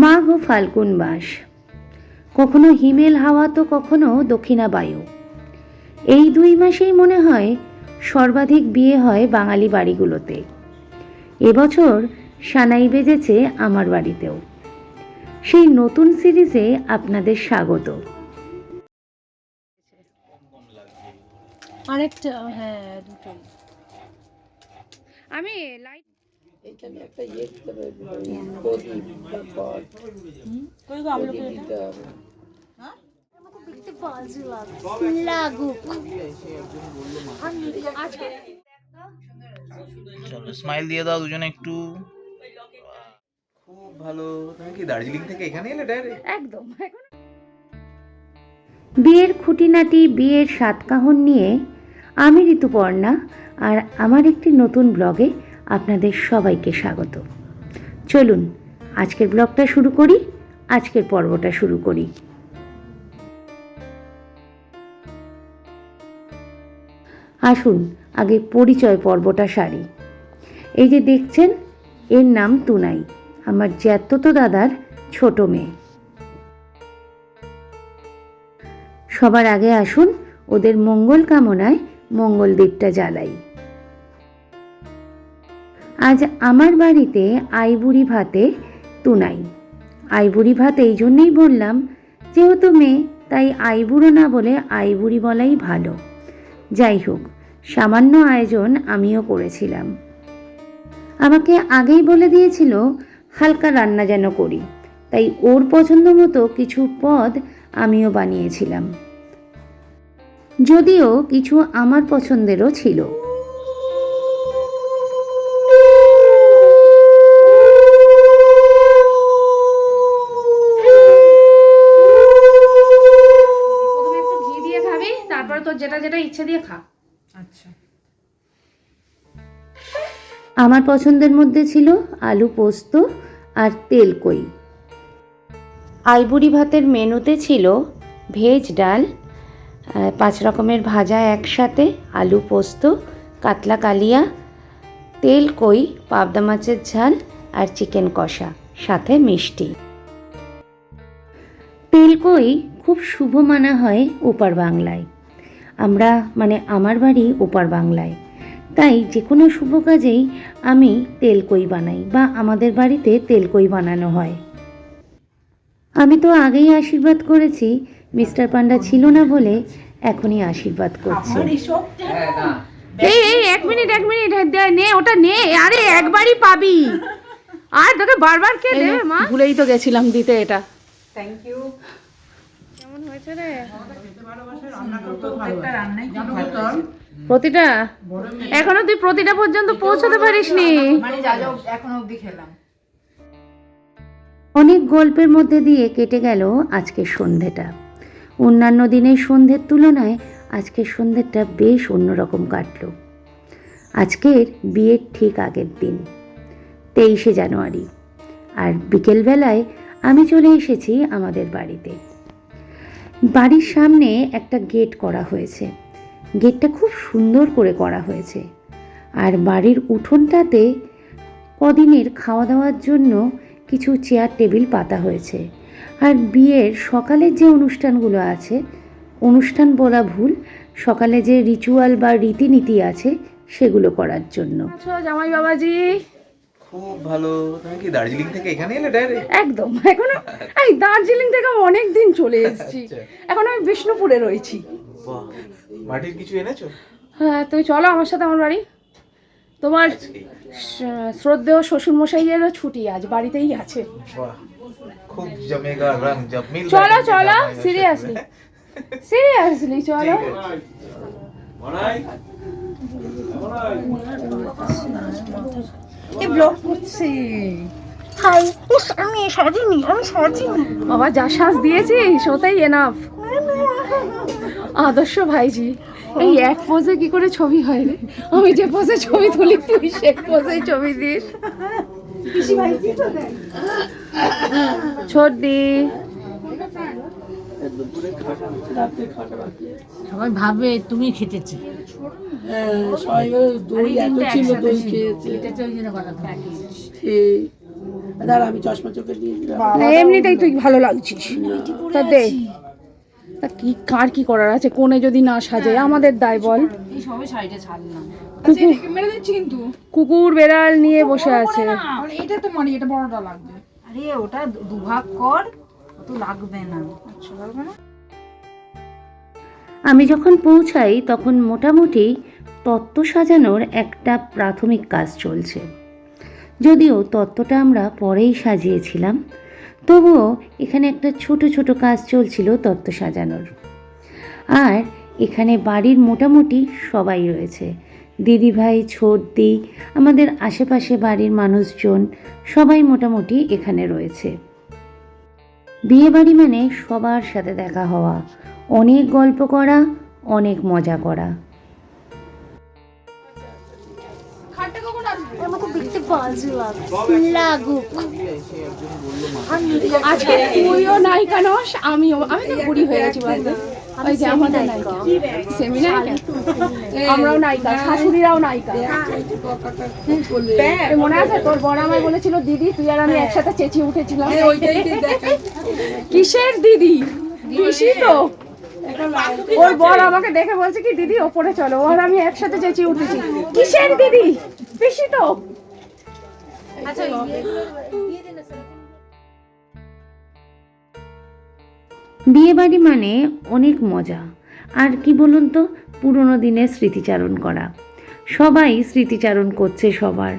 মাঘ ও ফাল্গুন মাস কখনো হিমেল হাওয়া তো কখনো দক্ষিণা বায়ু। এই দুই মাসেই মনে হয় সর্বাধিক বিয়ে হয় বাঙালি বাড়িগুলোতে। এবছর সানাই বেজেছে আমার বাড়িতেও। সেই নতুন সিরিজে আপনাদের স্বাগত। আরেকটা হ্যাঁ আমি লাইট এখানে একটা ইয়ে দিতে হবে প্রদীপ বা পট দিতে হবে। লাগুক। চলো স্মাইল দিয়ে দাও দুজনে একটু। খুব ভালো। তুমি কি দার্জিলিং থেকে এখানে এলে ডাইরেক্ট একদম। এখন বিয়ের খুঁটিনাটি বিয়ের সাতকাহন নিয়ে আমি ঋতুপর্ণা আর আমার একটি নতুন ব্লগে আপনাদের সবাইকে স্বাগত। চলুন, আজকের ব্লগটা শুরু করি, আজকের পর্বটা শুরু করি। আসুন, আগে পরিচয় পর্বটা সারি। এই যে দেখছেন, এর নাম তুনাই, আমার জ্যাত্যতো দাদার ছোট মেয়ে। সবার আগে আসুন, ওদের মঙ্গল কামনায় মঙ্গল দ্বীপটা জ্বালাই। আজ আমার বাড়িতে আইবুড়ি ভাতে তুনাই আইবুড়ি ভাত এই জন্যেই বললাম, যেহেতু মেয়ে, তাই আইবুড়ো না বলে আইবুড়ি বলাই ভালো। যাই হোক, সামান্য আয়োজন আমিও করেছিলাম। আমাকে আগেই বলে দিয়েছিল, হালকা রান্না যেন করি। তাই ওর পছন্দ মতো কিছু পদ আমিও বানিয়েছিলাম। যদিও কিছু আমার পছন্দেরও ছিল। যেটা যেটা ইচ্ছে দিয়ে খা। আচ্ছা। আমার পছন্দের মধ্যে ছিল আলু পোস্ত আর তেল কই। আইবুড়ি ভাতের মেনুতে ছিল ভেজ ডাল পাঁচ রকমের ভাজা একসাথে আলু পোস্ত কাতলা কালিয়া তেল কই পাবদা মাছের ঝাল আর চিকেন কষা সাথে মিষ্টি। তেলকই খুব শুভ মানা হয় ওপার বাংলায়। আমরা মানে আমার বাড়ি ওপার বাংলায়। তাই যে কোনো শুভ কাজেই আমি তেলকই বানাই বা আমাদের বাড়িতে তেলকই বানানো হয়। আমি তো আগেই আশীর্বাদ করেছি মিস্টার পান্ডা ছিল না বলে এখনই আশীর্বাদ করছে। এই এই এক মিনিট এক মিনিট হ্যাঁ, নে ওটা নে আরে একবারই পাবি। আর তোকে বারবার কে দেবে মা? ভুলেই তো গেছিলাম দিতে এটা। কেমন হয়েছে রে? প্রতিটা? এখনও তুই প্রতিটা পর্যন্ত পৌঁছতে পারিসনি। অনেক গল্পের মধ্যে দিয়ে কেটে গেল আজকের সন্ধেটা। অন্যান্য দিনের সন্ধ্যের তুলনায় আজকের সন্ধ্যেটা বেশ অন্যরকম কাটলো। আজকের বিয়ের ঠিক আগের দিন তেইশে জানুয়ারি। আর বিকেলবেলায় আমি চলে এসেছি আমাদের বাড়িতে। বাড়ির সামনে একটা গেট করা হয়েছে। গেটটা খুব সুন্দর করে করা হয়েছে। আর বাড়ির উঠোনটাতে কদিনের খাওয়া দাওয়ার জন্য কিছু চেয়ার টেবিল পাতা হয়েছে। আর বিয়ের সকালের যে অনুষ্ঠানগুলো আছে, অনুষ্ঠান বলা ভুল, সকালে যে রিচুয়াল বা রীতিনীতি আছে, সেগুলো করার জন্য। জামাই বাবাজি খুব ভালো। তুমি কি দার্জিলিং থেকে এখানে এলে ডাইরেক্ট একদম। এখনও এই দার্জিলিং থেকে অনেক দিন চলে এসেছি। এখন আমি বিষ্ণুপুরে রয়েছি। মাটির কিছু এনেছো? হ্যাঁ তুমি চলো আমার সাথে আমার বাড়ি। তোমার শ্রদ্ধেয় শ্বশুর মশাইয়েরও ছুটি আজ বাড়িতেই আছে। খুব জমেগা রং জব মিল চলো চলো। সিরিয়াসলি। সিরিয়াসলি চলো। বাবা যা শ্বাস দিয়েছিস ওটাই এনাফ আদর্শ ভাইজি এই এক পোজে কি করে ছবি হয় রে? আমি যে পোজে ছবি তুলি তুই সে পোজে ছবি দিস। ছোটদি সবাই ভাবে তুমি খেটেছি। হ্যাঁ সবাই দই এত ছিল দই খেয়েছে। ওই জন্য কথা ঠিক দাঁড়া আমি চশমা চোখে দিয়ে দিলাম তুই ভালো লাগছিস। তা দে। তা কি কার কি করার আছে? কোণে যদি না সাজে আমাদের দায় বল। ছাড়লাম। কুকুর। বেড়াল নিয়ে বসে আছে। এটা তো মারি এটা বড়টা লাগবে। আরে ওটা দুভাগ কর। আচ্ছা আমি যখন পৌঁছাই, তখন মোটামুটি তত্ত্ব সাজানোর একটা প্রাথমিক কাজ চলছে। যদিও তত্ত্বটা আমরা পরেই সাজিয়েছিলাম, তবুও এখানে একটা ছোট ছোট কাজ চলছিল তত্ত্ব সাজানোর। আর এখানে বাড়ির মোটামুটি সবাই রয়েছে। দিদিভাই, ছোটদি, আমাদের আশেপাশে বাড়ির মানুষজন সবাই মোটামুটি এখানে রয়েছে। বিয়ে বাড়ি মানে সবার সাথে দেখা হওয়া। অনেক গল্প করা অনেক মজা করা। আজকে তুইও নায়িকা নস আমিও আমি তো বুড়ি হয়ে গেছি ওই যে আমাদের নায়িকা। সেমি নায়িকা? আমরাও নায়িকা শাশুড়িরাও নায়িকা। মনে আছে তোর বড় আমায় বলেছিল দিদি তুই আর আমি একসাথে চেঁচিয়ে উঠেছিলাম? কিসের দিদি? তো? ওর বর আমাকে দেখে বলছে কি দিদি ওপরে চলো ওর আমি একসাথে চেঁচিয়ে উঠেছি। কিসের দিদি? পিসি তো? বিয়ে বাড়ি মানে অনেক মজা। আর কি বলুন তো, পুরনো দিনের স্মৃতিচারণ করা। সবাই স্মৃতিচারণ করছে সবার,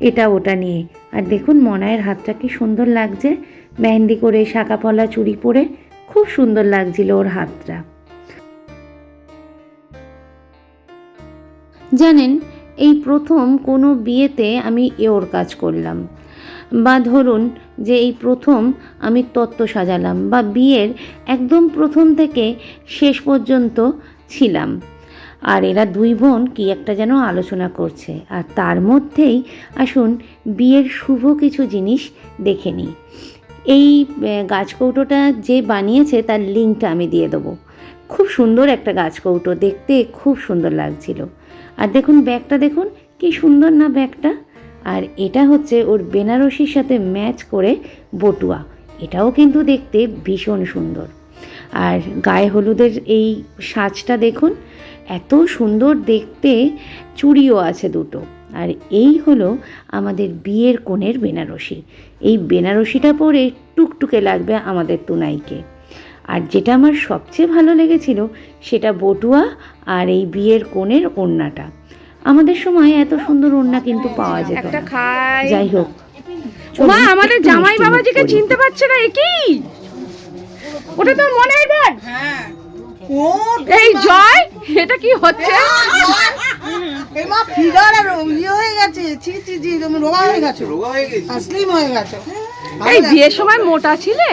এটা ওটা নিয়ে। আর দেখুন, মনায়ের হাতটা কি সুন্দর লাগছে। মেহেন্দি করে শাঁকা পলা চুড়ি পরে খুব সুন্দর লাগছিল ওর হাতটা। জানেন, এই প্রথম কোনো বিয়েতে আমি এওর কাজ করলাম। বা ধরুন যে এই প্রথম আমি তত্ত্ব সাজালাম বা বিয়ের একদম প্রথম থেকে শেষ পর্যন্ত ছিলাম। আর এরা দুই বোন কি একটা যেন আলোচনা করছে। আর তার মধ্যেই আসুন বিয়ের শুভ কিছু জিনিস দেখে নিই। এই গাছকৌটোটা যে বানিয়েছে তার লিঙ্কটা আমি দিয়ে দেবো। খুব সুন্দর একটা গাছকৌটো, দেখতে খুব সুন্দর লাগছিল। আর দেখুন ব্যাগটা, দেখুন কি সুন্দর না ব্যাগটা। আর এটা হচ্ছে ওর বেনারসির সাথে ম্যাচ করে বটুয়া। এটাও কিন্তু দেখতে ভীষণ সুন্দর। আর গায়ে হলুদের এই সাজটা দেখুন, এত সুন্দর দেখতে চুড়িও আছে দুটো। আর এই হলো আমাদের বিয়ের কোণের বেনারসি। এই বেনারসিটা পরে টুকটুকে লাগবে আমাদের তুনাইকে। আর যেটা আমার সবচেয়ে ভালো লেগেছিল, সেটা বটুয়া আর এই বিয়ের কোণের ওড়নাটা। আমাদের সময় এত সুন্দর ওড়না কিন্তু পাওয়া যেত একটা খাই। যাই হোক। মা আমাদের জামাই বাবাজিকে চিনতে পারছে না এ কি ওটা তো মনে হয় বার এই জয় এটা কি হচ্ছে? এমা ফিগার আর ইয়ে হয়ে গেছে। ছি ছি ছি তুমি রোগা হয়ে গেছো। রোগা হয়ে গেছি। আর হয়ে গেছো। এই বিয়ের সময় মোটা ছিলে?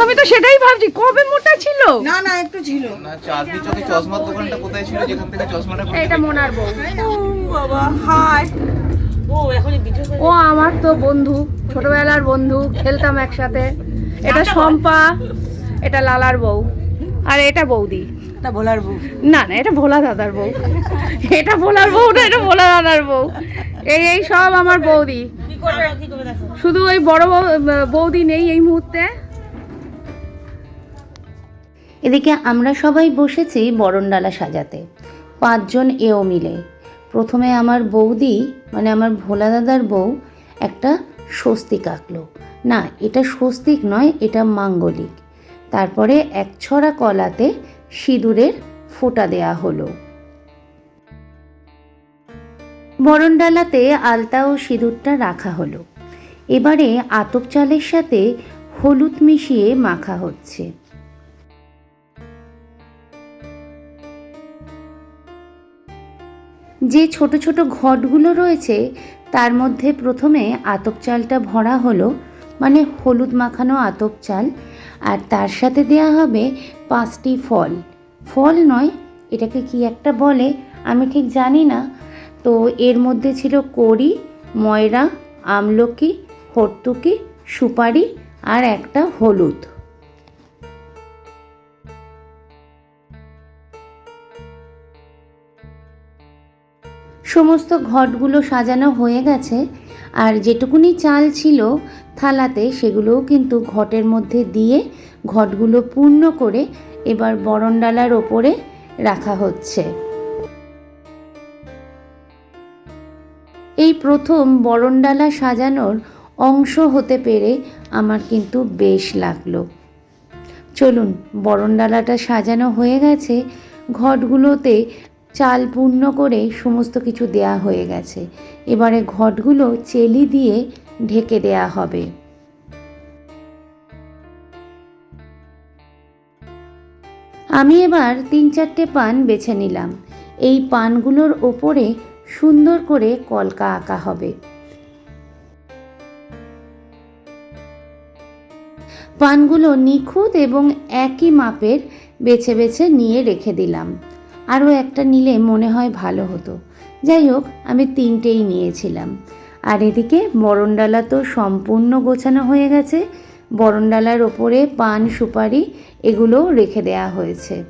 আমি তো সেটাই ভাবছি কবে মোটা ছিল? না না একটু ছিল। না চাঁদনি চোখে চশমার দোকানটা কোথায় ছিল? যেখান থেকে চশমাটা এটা মোনার বউ। বাবা হাই। ও আমার তো বন্ধু ছোটবেলার বন্ধু খেলতাম একসাথে। এটা শম্পা এটা লালার বউ। আর এটা বৌদি। এটা বলার বউ। না না এটা ভোলা দাদার বউ। এটা ভোলার বউ না এটা ভোলা দাদার বউ। এই এই সব আমার বৌদি। শুধু ওই বড় বৌদি নেই এই মুহূর্তে। এদিকে আমরা সবাই বসেছি বরণডালা সাজাতে। পাঁচজন এও মিলে। প্রথমে আমার বৌদি মানে আমার ভোলা দাদার বউ একটা স্বস্তিক আঁকলো। না এটা স্বস্তিক নয় এটা মাঙ্গলিক। তারপরে এক ছড়া কলাতে সিঁদুরের ফোঁটা দেয়া হলো। বরণডালাতে আলতা ও সিঁদুরটা রাখা হলো। এবারে আতপ চালের সাথে হলুদ মিশিয়ে মাখা হচ্ছে। যে ছোট ছোট ঘটগুলো রয়েছে, তার মধ্যে প্রথমে আতপ চালটা ভরা হলো মানে হলুদ মাখানো আতপ চাল, আর তার সাথে দেয়া হবে পাঁচটি ফল। ফল নয়, এটাকে কি একটা বলে? আমি ঠিক জানি না। তো এর মধ্যে ছিল কড়ি, ময়রা, আমলকি, হর্তুকি, সুপারি, আর একটা হলুদ। সমস্ত ঘটগুলো সাজানো হয়ে গেছে। আর যেটুকুনি চাল ছিল থালাতে, সেগুলোও কিন্তু ঘটের মধ্যে দিয়ে ঘটগুলো পূর্ণ করে এবার বরণডালার ওপরে রাখা হচ্ছে। এই প্রথম বরণডালা সাজানোর অংশ হতে পেরে আমার কিন্তু বেশ লাগল। চলুন, বরণডালাটা সাজানো হয়ে গেছে। ঘটগুলোতে চাল পূর্ণ করে সমস্ত কিছু দেয়া হয়ে গেছে। এবারে ঘটগুলো চেলি দিয়ে ঢেকে দেয়া হবে। আমি এবার তিন চারটে পান বেছে নিলাম। এই পানগুলোর ওপরে সুন্দর করে কলকা আঁকা হবে। পানগুলো নিখুঁত এবং একই মাপের বেছে বেছে নিয়ে রেখে দিলাম। আরও একটা নিলে মনে হয় ভালো হতো। যাই হোক, আমি তিনটেই নিয়েছিলাম। আর এদিকে বরণডালা তো সম্পূর্ণ গোছানো হয়ে গেছে। বরণডালার ওপরে পান, সুপারি এগুলোও রেখে দেয়া হয়েছে।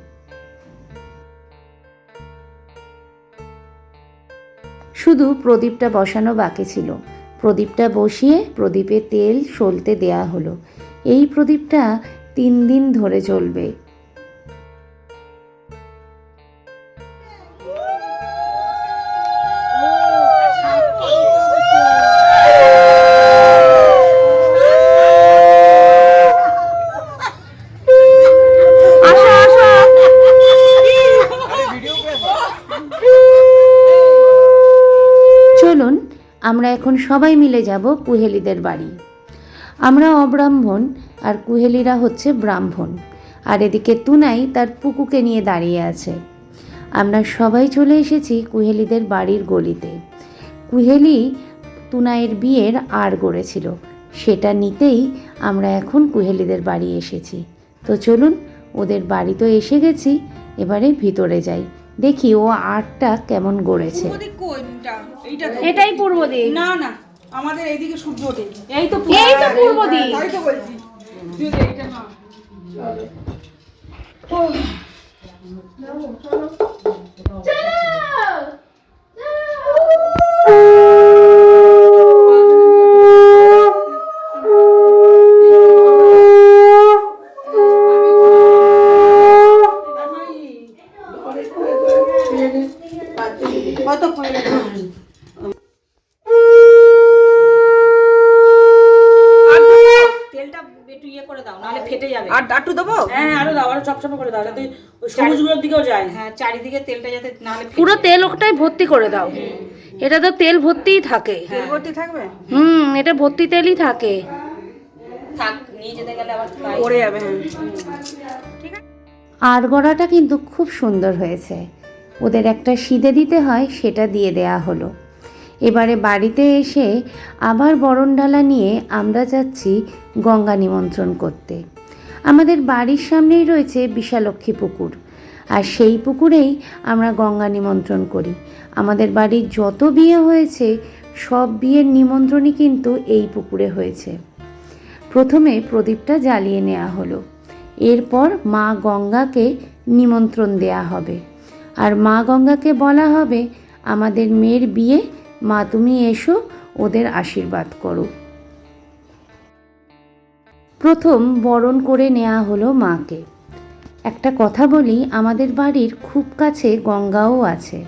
শুধু প্রদীপটা বসানো বাকি ছিল। প্রদীপটা বসিয়ে প্রদীপে তেল সলতে দেয়া হলো। এই প্রদীপটা তিন দিন ধরে চলবে। সবাই মিলে যাব কুহেলিদের বাড়ি। আমরা অব্রাহ্মণ আর কুহেলিরা হচ্ছে ব্রাহ্মণ। আর এদিকে তুনাই তার পুকুকে নিয়ে দাঁড়িয়ে আছে। আমরা সবাই চলে এসেছি কুহেলিদের বাড়ির গলিতে। কুহেলি তুনাইয়ের বিয়ের আর গড়েছিল। সেটা নিতেই আমরা এখন কুহেলিদের বাড়ি এসেছি। তো চলুন, ওদের বাড়ি তো এসে গেছি, এবারে ভিতরে যাই। দেখি ও আর্টটা কেমন গড়েছে। এটাই পূর্ব দিক। না না আমাদের এইদিকে সূর্য ওঠে এই তো এই তো পূর্ব দিক। তাই তো বলছি। কত পয়লা তেলটা একটু ইয়ে করে দাও নাহলে ফেটে যাবে আর আটু দেবো হ্যাঁ আরও দাও আরও চপচপে করে দাও যাতে ওই সবুজগুলোর দিকেও যায় হ্যাঁ চারিদিকে তেলটা যাতে ফেটে পুরো তেল ওটাই ভর্তি করে দাও। এটা তো তেল ভর্তিই থাকে। ভর্তি থাকবে? হুম এটা ভর্তি তেলই থাকে। থাক নিয়ে যেতে গেলে আবার পড়ে যাবে হ্যাঁ। আর গড়াটা কিন্তু খুব সুন্দর হয়েছে। ওদের একটা সিদে দিতে হয় সেটা দিয়ে দেয়া হলো। এবারে বাড়িতে এসে আবার বরণডালা নিয়ে আমরা যাচ্ছি গঙ্গা নিমন্ত্রণ করতে। আমাদের বাড়ির সামনেই রয়েছে বিশালক্ষী পুকুর। আর সেই পুকুরেই আমরা গঙ্গা নিমন্ত্রণ করি। আমাদের বাড়ির যত বিয়ে হয়েছে, সব বিয়ের নিমন্ত্রণই কিন্তু এই পুকুরে হয়েছে। প্রথমে প্রদীপটা জ্বালিয়ে নেওয়া হলো। এরপর মা গঙ্গাকে নিমন্ত্রণ দেয়া হবে। আর মা গঙ্গাকে বলা হবে, আমাদের মেয়ের বিয়ে, মা তুমি এসো, ওদের আশীর্বাদ করো। প্রথম বরণ করে নেওয়া হলো মাকে। একটা কথা বলি, আমাদের বাড়ির খুব কাছে গঙ্গাও আছে।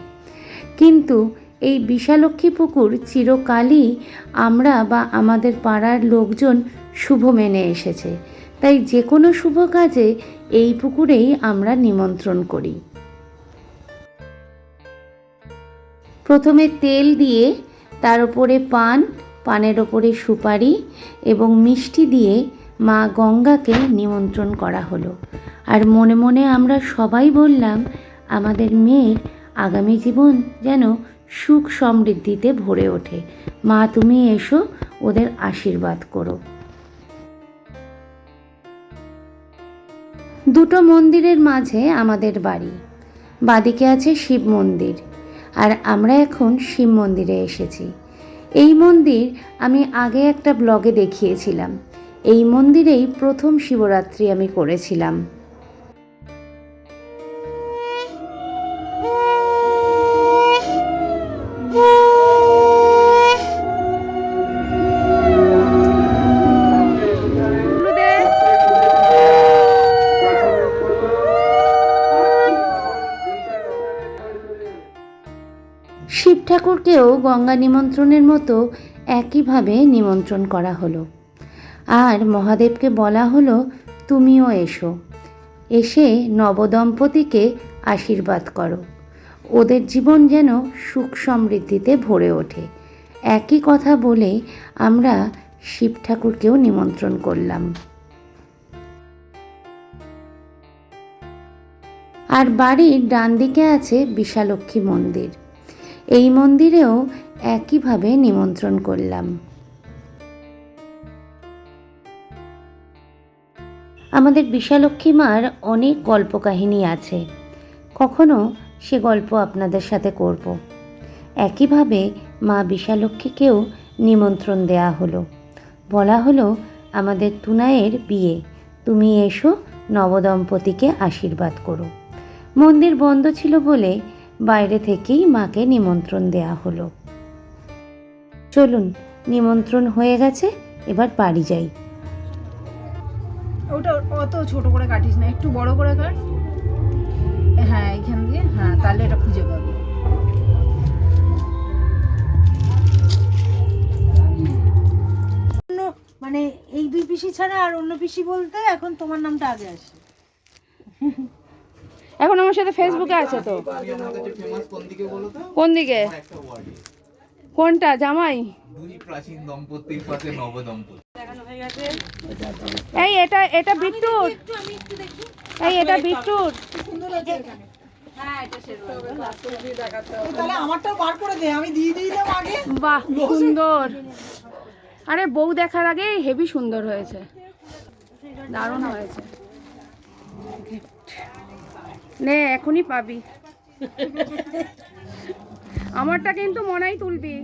কিন্তু এই বিশালক্ষী পুকুর চিরকালই আমরা বা আমাদের পাড়ার লোকজন শুভ মেনে এসেছে। তাই যে কোনো শুভ কাজে এই পুকুরেই আমরা নিমন্ত্রণ করি। প্রথমে তেল দিয়ে, তার উপরে পান, পানের ওপরে সুপারি এবং মিষ্টি দিয়ে মা গঙ্গাকে নিমন্ত্রণ করা হলো। আর মনে মনে আমরা সবাই বললাম, আমাদের মেয়ের আগামী জীবন যেন সুখ সমৃদ্ধিতে ভরে ওঠে। মা, তুমি এসো, ওদের আশীর্বাদ করো। দুটো মন্দিরের মাঝে আমাদের বাড়ি। বাদিকে আছে শিব মন্দির, আর আমরা এখন শিব মন্দিরে এসেছি। এই মন্দির আমি আগে একটা ব্লগে দেখিয়েছিলাম। এই মন্দিরেই প্রথম শিবরাত্রি আমি করেছিলাম। ঠাকুরকেও গঙ্গা নিমন্ত্রণের মতো একইভাবে নিমন্ত্রণ করা হলো। আর মহাদেবকে বলা হলো, তুমিও এসো। এসে নবদম্পতিকে আশীর্বাদ করো। ওদের জীবন যেন সুখ সমৃদ্ধিতে ভরে ওঠে। একই কথা বলে আমরা শিব ঠাকুরকেও নিমন্ত্রণ করলাম। আর বাড়ির ডান দিকে আছে বিশালক্ষী মন্দির। এই মন্দিরেও একইভাবে নিমন্ত্রণ করলাম। আমাদের বিশালক্ষী মার অনেক গল্প কাহিনী আছে। কখনো সে গল্প আপনাদের সাথে করব। একইভাবে মা বিশালক্ষীকেও নিমন্ত্রণ দেয়া হলো। বলা হলো, আমাদের তুনায়ের বিয়ে। তুমি এসো, নবদম্পতিকে আশীর্বাদ করো। মন্দির বন্ধ ছিল বলে বাইরে থেকেই মাকে নিমন্ত্রণ দেয়া হলো। চলুন নিমন্ত্রণ হয়ে গেছে এবার বাড়ি যাই। ওটা অত ছোট করে কাটিস না একটু বড় করে কাট। হ্যাঁ এখান দিয়ে হ্যাঁ তাহলে এটা খুঁজে পাবি। মানে এই দুই পিসি ছাড়া আর অন্য পিসি বলতে এখন তোমার নামটা আগে আসে। এখন আমার সাথে ফেসবুকে আছে তো। কোন দিকে? কোনটা? জামাই? এই এটা এটা বিট্টুর এই এটা বাহ সুন্দর। আরে, বউ দেখার আগে হেভি সুন্দর হয়েছে। দারুণ হয়েছে। নে এখনই পাবি। আমারটা কিন্তু মনেই তুলবি।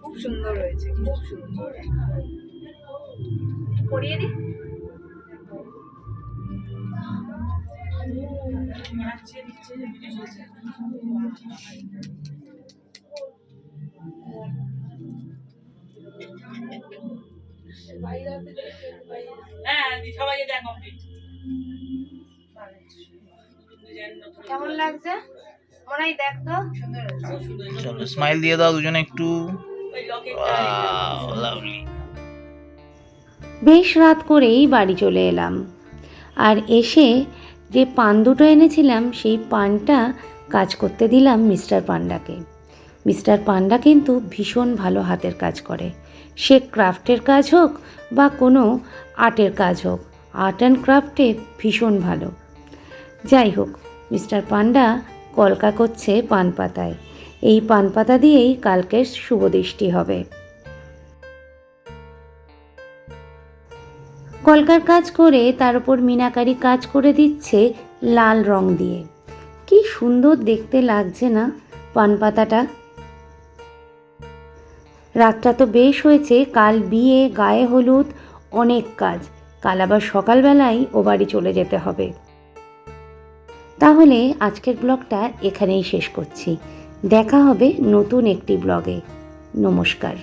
খুব সুন্দর হয়েছে খুব সুন্দর। কেমন লাগছে? মনাই দেখ তো। চলো স্মাইল দিয়ে দাও দুজনে একটু। লাভলি বেশ রাত করেই বাড়ি চলে এলাম। আর এসে যে পান দুটো এনেছিলাম সেই পানটা কাজ করতে দিলাম মিস্টার পান্ডাকে। মিস্টার পান্ডা কিন্তু ভীষণ ভালো হাতের কাজ করে। সে ক্রাফটের কাজ হোক বা কোনো আর্টের কাজ হোক, আর্ট অ্যান্ড ক্রাফটে ভীষণ ভালো। যাই হোক, মিস্টার পান্ডা কলকা করছে পান পাতায়। এই পান পাতা দিয়েই কালকের শুভদৃষ্টি হবে। কলকার কাজ করে তার উপর মিনাকারি কাজ করে দিচ্ছে লাল রং দিয়ে। কি সুন্দর দেখতে লাগছে না পান পাতাটা। রাতটা তো বেশ হয়েছে, কাল বিয়ে, গায়ে হলুদ, অনেক কাজ। কাল আবার সকালবেলায় ও বাড়ি চলে যেতে হবে। তাহলে আজকের ব্লগটা এখানেই শেষ করছি। দেখা হবে নতুন একটি ব্লগে। নমস্কার।